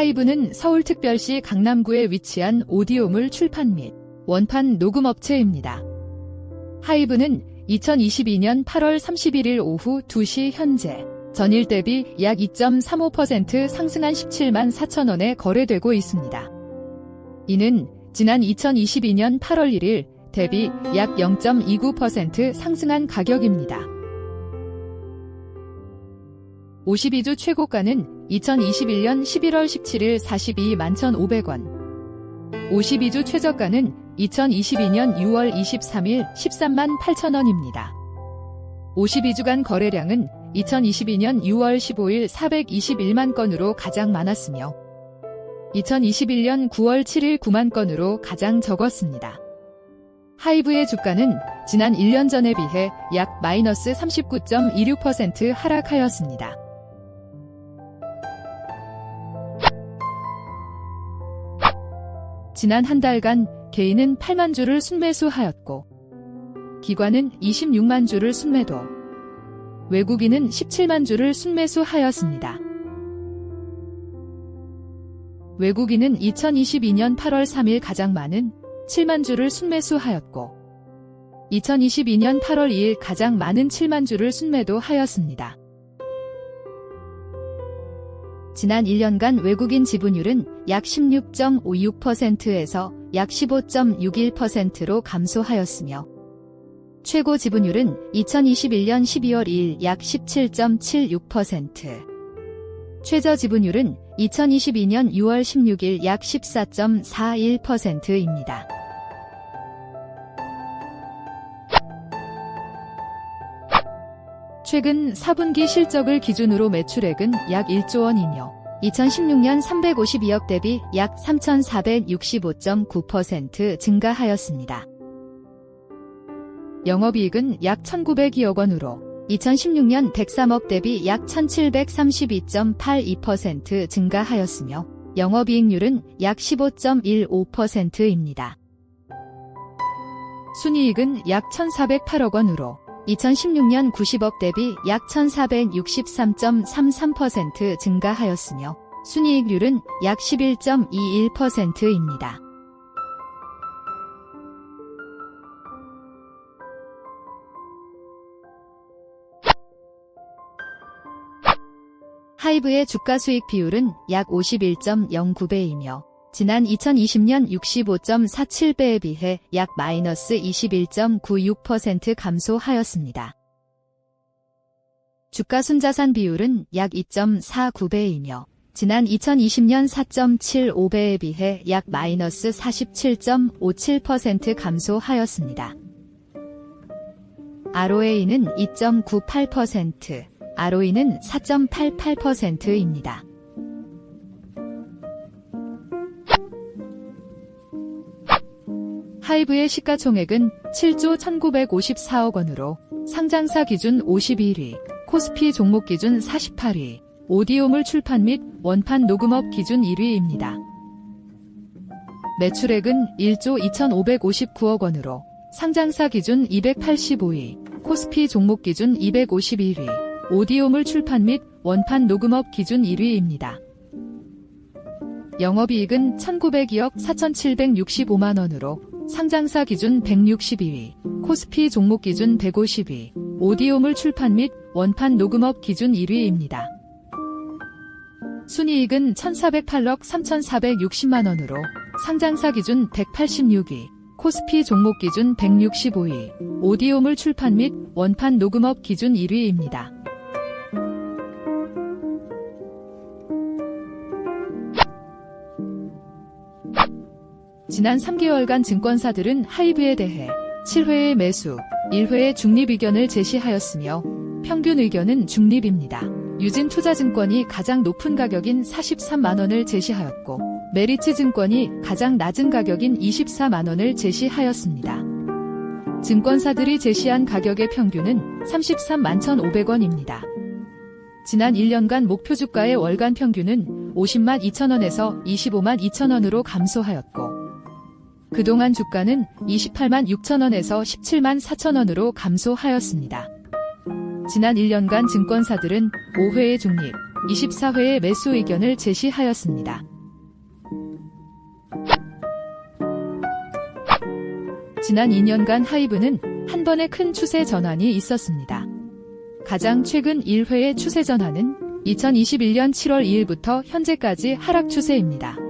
하이브는 서울특별시 강남구에 위치한 오디오물 출판 및 원판 녹음 업체입니다. 하이브는 2022년 8월 31일 오후 2시 현재 전일 대비 약 2.35% 상승한 17만 4천 원에 거래되고 있습니다. 이는 지난 2022년 8월 1일 대비 약 0.29% 상승한 가격입니다. 52주 최고가는 2021년 11월 17일 42만 1,500원. 52주 최저가는 2022년 6월 23일 13만 8천원입니다. 52주간 거래량은 2022년 6월 15일 421만 건으로 가장 많았으며 2021년 9월 7일 9만 건으로 가장 적었습니다. 하이브의 주가는 지난 1년 전에 비해 약 마이너스 39.26% 하락하였습니다. 지난 한 달간 개인은 8만 주를 순매수하였고 기관은 26만 주를 순매도 외국인은 17만 주를 순매수하였습니다. 외국인은 2022년 8월 3일 가장 많은 7만 주를 순매수하였고 2022년 8월 2일 가장 많은 7만 주를 순매도하였습니다. 지난 1년간 외국인 지분율은 약 16.56%에서 약 15.61%로 감소하였으며 최고 지분율은 2021년 12월 2일 약 17.76%, 최저 지분율은 2022년 6월 16일 약 14.41%입니다. 최근 4분기 실적을 기준으로 매출액은 약 1조 원이며 2016년 352억 대비 약 3,465.9% 증가하였습니다. 영업이익은 약 1,902억 원으로 2016년 103억 대비 약 1732.82% 증가하였으며 영업이익률은 약 15.15%입니다. 순이익은 약 1,408억 원으로 2016년 90억 대비 약 1463.33% 증가하였으며 순이익률은 약 11.21%입니다. 하이브의 주가 수익 비율은 약 51.09배이며 지난 2020년 65.47배에 비해 약 마이너스 21.96% 감소하였습니다. 주가 순자산 비율은 약 2.49배이며 지난 2020년 4.75배에 비해 약 마이너스 47.57% 감소하였습니다. ROA는 2.98%, ROE는 4.88%입니다. 하이브의 시가총액은 7조 1954억 원으로 상장사 기준 51위, 코스피 종목 기준 48위, 오디오물 출판 및 원판 녹음업 기준 1위입니다. 매출액은 1조 2559억 원으로 상장사 기준 285위, 코스피 종목 기준 251위, 오디오물 출판 및 원판 녹음업 기준 1위입니다. 영업이익은 1902억 4765만 원으로 상장사 기준 162위, 코스피 종목 기준 150위, 오디오물 출판 및 원판 녹음업 기준 1위입니다. 순이익은 1408억 3460만 원으로 상장사 기준 186위, 코스피 종목 기준 165위, 오디오물 출판 및 원판 녹음업 기준 1위입니다. 지난 3개월간 증권사들은 하이브에 대해 7회의 매수, 1회의 중립 의견을 제시하였으며 평균 의견은 중립입니다. 유진 투자증권이 가장 높은 가격인 43만원을 제시하였고 메리츠 증권이 가장 낮은 가격인 24만원을 제시하였습니다. 증권사들이 제시한 가격의 평균은 33만 1,500원입니다. 지난 1년간 목표 주가의 월간 평균은 50만 2천원에서 25만 2천원으로 감소하였고 그동안 주가는 28만 6천원에서 17만 4천원으로 감소하였습니다. 지난 1년간 증권사들은 5회의 중립, 24회의 매수 의견을 제시하였습니다. 지난 2년간 하이브는 한 번의 큰 추세 전환이 있었습니다. 가장 최근 1회의 추세 전환은 2021년 7월 2일부터 현재까지 하락 추세입니다.